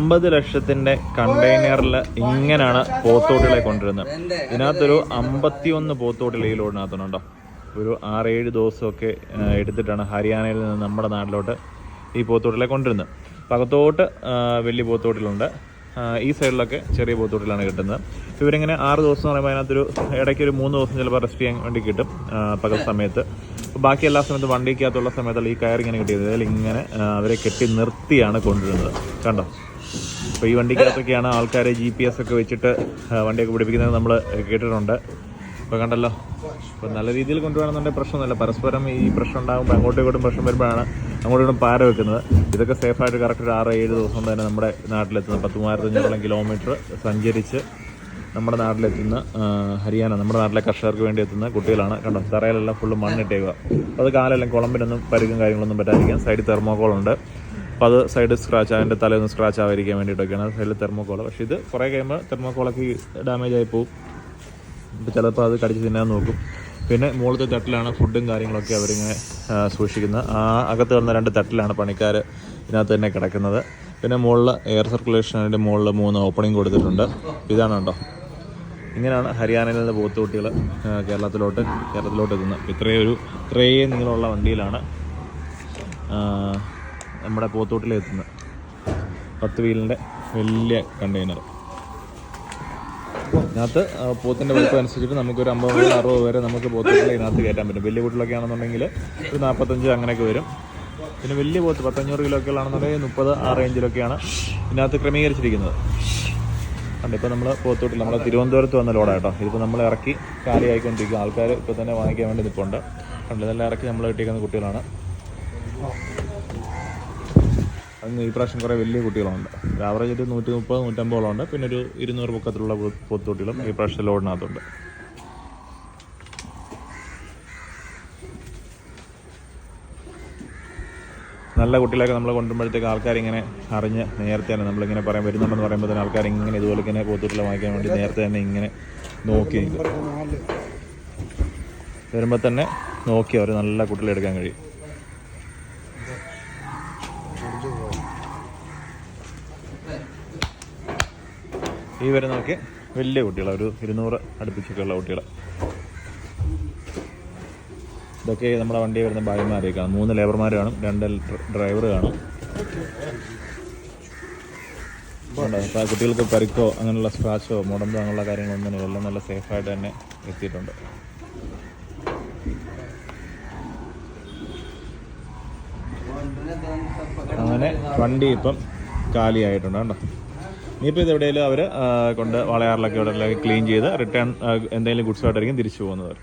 അമ്പത് ലക്ഷത്തിന്റെ കണ്ടെയ്നറിൽ ഇങ്ങനെയാണ് പോത്തോട്ടികളെ കൊണ്ടുവരുന്നത്. ഇതിനകത്തൊരു അമ്പത്തിയൊന്ന് പോത്തോട്ടിൽ ഈ ലോഡിനകത്തുണ്ടോ ഒരു ആറേഴ് ദിവസമൊക്കെ എടുത്തിട്ടാണ് ഹരിയാനയിൽ നിന്ന് നമ്മുടെ നാട്ടിലോട്ട് ഈ പോത്തോട്ടിലെ കൊണ്ടുവരുന്നത്. പകത്തോട്ട് വലിയ പോത്തോട്ടിലുണ്ട് ഈ സൈഡിലൊക്കെ ചെറിയ പോത്തോട്ടിലാണ് കിട്ടുന്നത്. ഇവരിങ്ങനെ ആറ് ദിവസം എന്ന് പറയുമ്പോൾ അതിനകത്തൊരു ഇടയ്ക്ക് ഒരു മൂന്ന് ദിവസം ചിലപ്പോൾ റെസ്റ്റ് ചെയ്യാൻ വേണ്ടി കിട്ടും പകൽ സമയത്ത്. ബാക്കി എല്ലാ സമയത്തും വണ്ടിക്കകത്തുള്ള സമയത്തുള്ള ഈ കയർ ഇങ്ങനെ കിട്ടിയത്. ഇതിൽ ഇങ്ങനെ അവരെ കെട്ടി നിർത്തിയാണ് കൊണ്ടുവരുന്നത്. കണ്ടോ? അപ്പോൾ ഈ വണ്ടിക്കകത്തൊക്കെയാണ് ആൾക്കാർ ജി പി എസ് ഒക്കെ വെച്ചിട്ട് വണ്ടിയൊക്കെ പിടിപ്പിക്കുന്നത് നമ്മൾ കേട്ടിട്ടുണ്ട്. അപ്പോൾ കണ്ടല്ലോ. അപ്പോൾ നല്ല രീതിയിൽ കൊണ്ടുപോകണമെന്നുണ്ടെങ്കിൽ പ്രശ്നമൊന്നുമില്ല. പരസ്പരം ഈ പ്രശ്നം ഉണ്ടാകുമ്പോൾ അങ്ങോട്ടും ഇങ്ങോട്ടും പ്രശ്നം വരുമ്പോഴാണ് അങ്ങോട്ടും ഇങ്ങോട്ടും പാര വെക്കുന്നത്. ഇതൊക്കെ സേഫായിട്ട് കറക്റ്റ് ഒരു ആറ് ഏഴ് ദിവസം തന്നെ നമ്മുടെ നാട്ടിലെത്തുന്നത് പത്ത് മൂവായിരത്തഞ്ഞൂറോളം കിലോമീറ്റർ സഞ്ചരിച്ച് നമ്മുടെ നാട്ടിലെത്തുന്ന ഹരിയാന നമ്മുടെ നാട്ടിലെ കർഷകർക്ക് വേണ്ടി എത്തുന്ന കുട്ടികളാണ്. കണ്ടോ? തറയിലെല്ലാം ഫുള്ള് മണ്ണിട്ടേക്കുക അത് കാലെല്ലാം കുളമ്പിനൊന്നും പരുക്കും കാര്യങ്ങളൊന്നും പറ്റാതിരിക്കാൻ സൈഡിൽ തെർമോക്കോൾ ഉണ്ട്. അപ്പോൾ അത് സൈഡ് സ്ക്രാച്ച് അതിന്റെ തലയൊന്ന് സ്ക്രാച്ച് ആവാതിരിക്കാൻ വേണ്ടിയിട്ടൊക്കെയാണ് സൈഡിൽ തെർമോക്കോൾ പക്ഷേ ഇത് കുറേ കഴിയുമ്പോൾ തെർമോക്കോളൊക്കെ ഡാമേജ് ആയി പോകും അപ്പോൾ ചിലപ്പോൾ അത് കടിച്ച് തിന്നാൻ നോക്കും. പിന്നെ മുകളിലത്തെ തട്ടിലാണ് ഫുഡും കാര്യങ്ങളൊക്കെ അവരിങ്ങനെ സൂക്ഷിക്കുന്നത്. ആ അകത്ത് വന്ന രണ്ട് തട്ടിലാണ് പണിക്കാർ ഇതിനകത്ത് തന്നെ കിടക്കുന്നത്. പിന്നെ മുകളിൽ എയർ സർക്കുലേഷൻ അതിന്റെ മുകളിൽ മൂന്ന് ഓപ്പണിംഗ് കൊടുത്തിട്ടുണ്ട്. ഇതാണ് കേട്ടോ ഇങ്ങനെയാണ് ഹരിയാനയിൽ നിന്ന് പോത്തുകുട്ടികൾ കേരളത്തിലോട്ട് കേരളത്തിലോട്ട് എത്തുന്നത്. ഇത്രയും ഒരു ഇത്രയും നീളമുള്ള വണ്ടിയിലാണ് നമ്മുടെ പോത്തോട്ടിൽ എത്തുന്നത് പത്ത് വീലിന്റെ വലിയ കണ്ടെയ്നർ ഇതിനകത്ത് പോത്തിന്റെ വലുപ്പം അനുസരിച്ചിട്ട് നമുക്ക് ഒരു അമ്പത് മുതൽ അറുപത് വരെ നമുക്ക് പോത്തുകളെ ഇതിനകത്ത് കയറ്റാൻ പറ്റും. വലിയ കൂട്ടിലൊക്കെ ആണെന്നുണ്ടെങ്കിൽ ഒരു നാൽപ്പത്തഞ്ച് അങ്ങനെയൊക്കെ വരും. പിന്നെ വലിയ പോത്ത് പത്തഞ്ഞൂറ് കിലോ ഒക്കെ ആണെന്നുണ്ടെങ്കിൽ മുപ്പത് ആ റേഞ്ചിലൊക്കെയാണ് ഇതിനകത്ത് ക്രമീകരിച്ചിരിക്കുന്നത്. അല്ല ഇപ്പോൾ നമ്മൾ പോത്തോട്ടിൽ നമ്മൾ തിരുവനന്തപുരത്ത് വന്ന ലോഡാട്ടോ ഇതിപ്പോൾ നമ്മൾ ഇറക്കി കാലിയായിക്കൊണ്ടിരിക്കും ആൾക്കാർ ഇപ്പോൾ തന്നെ വാങ്ങിക്കാൻ വേണ്ടി നിൽപ്പുണ്ട് നല്ല ഇറക്കി നമ്മൾ കിട്ടിയിരിക്കുന്ന കുട്ടികളാണ്. ഈ പ്രാവശ്യം കുറേ വലിയ കുട്ടികളുണ്ട്. ആവറേജ് ഒരു നൂറ്റി മുപ്പത് നൂറ്റമ്പതോളം ഉണ്ട്. പിന്നെ ഒരു ഇരുന്നൂറ് പൊക്കത്തിലുള്ള പൊത്തുകുട്ടികളും ഈ പ്രാവശ്യം ലോഡിനകത്തുണ്ട്. നല്ല കുട്ടികളൊക്കെ നമ്മൾ കൊണ്ടുമ്പോഴത്തേക്ക് ആൾക്കാർ ഇങ്ങനെ അറിഞ്ഞ് നേരത്തെ തന്നെ നമ്മളിങ്ങനെ പറയാൻ വരുന്നുണ്ടെന്ന് പറയുമ്പോൾ തന്നെ ആൾക്കാർ ഇങ്ങനെ ഇതുപോലെ ഇങ്ങനെ പോത്തുകുട്ടികളെ വാങ്ങിക്കാൻ വേണ്ടി നേരത്തെ തന്നെ ഇങ്ങനെ നോക്കി വരുമ്പോൾ തന്നെ നോക്കി അവർ നല്ല കുട്ടികളെടുക്കാൻ കഴിയും. ഈ വരുന്നതൊക്കെ വലിയ കുട്ടികളാണ് ഒരു ഇരുന്നൂറ് അടുപ്പിച്ചൊക്കെയുള്ള കുട്ടികളെ. കുട്ടികൾ ഇതൊക്കെ നമ്മുടെ വണ്ടി വരുന്ന ഭാര്യമാരെ കാണും. മൂന്ന് ലേബർമാർ കാണും രണ്ട് ഡ്രൈവർ കാണും. കുട്ടികൾക്ക് പരിക്കോ അങ്ങനെയുള്ള സ്ക്രാച്ചോ മുടമ്പോ അങ്ങനെയുള്ള കാര്യങ്ങളൊന്നും എല്ലാം നല്ല സേഫായിട്ട് തന്നെ എത്തിയിട്ടുണ്ട്. അങ്ങനെ വണ്ടി ഇപ്പം കാലിയായിട്ടുണ്ട്. കേട്ടോ ഇനിയിപ്പോൾ ഇത് എവിടെയെങ്കിലും അവർ കൊണ്ട് വളയാറിലൊക്കെ എവിടെയെങ്കിലും ക്ലീൻ ചെയ്ത് റിട്ടേൺ എന്തെങ്കിലും ഗുഡ്സ് ഗുഡ്സായിട്ടായിരിക്കും തിരിച്ചു പോകുന്നത്.